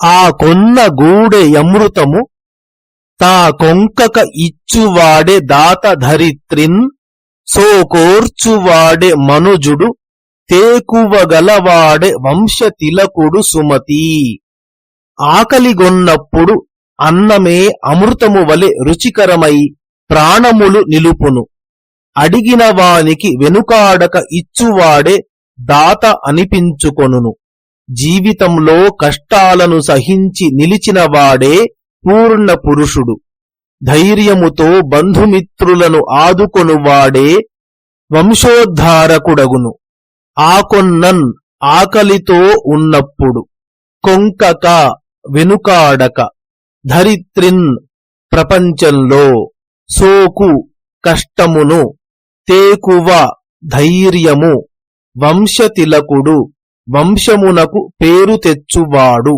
ఆ కొన్న గూడె యమృతము తా కొంకక ఇచ్చువాడే దాత ధరిత్రిన్ సోకోర్చువాడే మనుజుడు తేకువగలవాడే వంశతిలకుడు సుమతి. ఆకలిగొన్నప్పుడు అన్నమే అమృతము వలె రుచికరమై ప్రాణములు నిలుపును. అడిగిన వానికి వెనుకాడక ఇచ్చువాడే దాత అనిపించుకొనును. జీవితంలో కష్టాలను సహించి నిలిచినవాడే పూర్ణ పురుషుడు. ధైర్యముతో బంధుమిత్రులను ఆదుకొనువాడే వంశోద్ధారకుడగును. ఆకొన్నన్ ఆకలితో ఉన్నప్పుడు కొంకక వెనుకాడక ధరిత్రిన్ ప్రపంచంలో సోకు కష్టమును తేకువ ధైర్యము వంశతిలకుడు వంశమునకు పేరు తెచ్చువాడు.